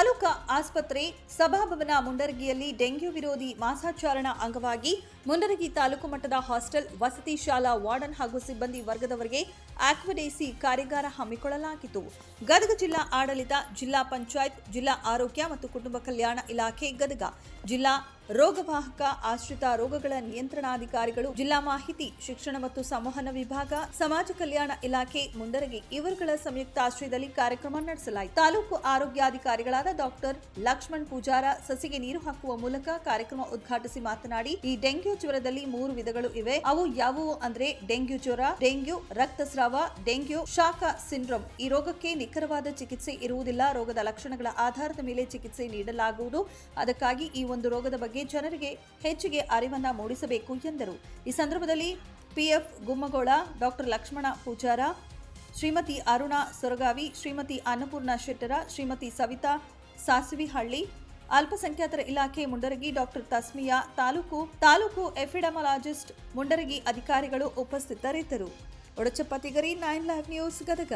ತಾಲೂಕಾ ಆಸ್ಪತ್ರೆ, ಸಭಾಭವನ ಮುಂಡರಗಿಯಲ್ಲಿ ಡೆಂಗ್ಯೂ ವಿರೋಧಿ ಮಾಸಾಚಾರಣ ಅಂಗವಾಗಿ ಮುಂಡರಗಿ ತಾಲೂಕು ಮಟ್ಟದ ಹಾಸ್ಟೆಲ್, ವಸತಿ ಶಾಲಾ, ವಾರ್ಡನ್ ಹಾಗೂ ಸಿಬ್ಬಂದಿ ವರ್ಗದವರಿಗೆ ಆಕ್ವಡೇಸಿ ಕಾರ್ಯಾಗಾರ ಹಮ್ಮಿಕೊಳ್ಳಲಾಗಿತ್ತು. ಗದಗ ಜಿಲ್ಲಾ ಆಡಳಿತ, ಜಿಲ್ಲಾ ಪಂಚಾಯತ್, ಜಿಲ್ಲಾ ಆರೋಗ್ಯ ಮತ್ತು ಕುಟುಂಬ ಕಲ್ಯಾಣ ಇಲಾಖೆ ಗದಗ, ಜಿಲ್ಲಾ ರೋಗವಾಹಕ, ಆಶ್ರಿತ ರೋಗಗಳ ನಿಯಂತ್ರಣಾಧಿಕಾರಿಗಳು, ಜಿಲ್ಲಾ ಮಾಹಿತಿ, ಶಿಕ್ಷಣ ಮತ್ತು ಸಂವಹನ ವಿಭಾಗ, ಸಮಾಜ ಕಲ್ಯಾಣ ಇಲಾಖೆ ಮುಂದರಗಿ ಇವರುಗಳ ಸಂಯುಕ್ತ ಆಶ್ರಯದಲ್ಲಿ ಕಾರ್ಯಕ್ರಮ ನಡೆಸಲಾಯಿತು. ತಾಲೂಕು ಆರೋಗ್ಯಾಧಿಕಾರಿಗಳಾದ ಡಾಕ್ಟರ್ ಲಕ್ಷ್ಮಣ್ ಪೂಜಾರ ಸಸಿಗೆ ನೀರು ಹಾಕುವ ಮೂಲಕ ಕಾರ್ಯಕ್ರಮ ಉದ್ಘಾಟಿಸಿ ಮಾತನಾಡಿ, ಈ ಡೆಂಗ್ಯೂ ಜ್ವರದಲ್ಲಿ ಮೂರು ವಿಧಗಳು ಇವೆ. ಅವು ಯಾವುವು ಅಂದ್ರೆ ಡೆಂಗ್ಯೂ ಜ್ವರ, ಡೆಂಗ್ಯೂ ರಕ್ತಸ್ರಾವ, ಡೆಂಗ್ಯೂ ಶಾಖ ಸಿಂಡ್ರೋಮ್. ಈ ರೋಗಕ್ಕೆ ನಿಖರವಾದ ಚಿಕಿತ್ಸೆ ಇರುವುದಿಲ್ಲ. ರೋಗದ ಲಕ್ಷಣಗಳ ಆಧಾರದ ಮೇಲೆ ಚಿಕಿತ್ಸೆ ನೀಡಲಾಗುವುದು. ಅದಕ್ಕಾಗಿ ಈ ಒಂದು ರೋಗದ ಬಗ್ಗೆ ಜನರಿಗೆ ಹೆಚ್ಚಿಗೆ ಅರಿವನ್ನ ಮೂಡಿಸಬೇಕು ಎಂದರು. ಈ ಸಂದರ್ಭದಲ್ಲಿ ಪಿಎಫ್ ಗುಮ್ಮಗೋಳ ಡಾಕ್ಟರ್ ಲಕ್ಷ್ಮಣ ಪೂಜಾರ, ಶ್ರೀಮತಿ ಅರುಣಾ ಸೊರಗಾವಿ, ಶ್ರೀಮತಿ ಅನ್ನಪೂರ್ಣ ಶೆಟ್ಟರ, ಶ್ರೀಮತಿ ಸವಿತಾ ಸಾಸಿವಿಹಳ್ಳಿ, ಅಲ್ಪಸಂಖ್ಯಾತರ ಇಲಾಖೆ ಮುಂಡರಗಿ ಡಾಕ್ಟರ್ ತಸ್ಮಿಯಾ, ತಾಲೂಕು ತಾಲೂಕು ಎಫಿಡಮಲಾಜಿಸ್ಟ್ ಮುಂಡರಗಿ ಅಧಿಕಾರಿಗಳು ಉಪಸ್ಥಿತರಿದ್ದರು. Odachappa Tigari, nine live news, Gadag.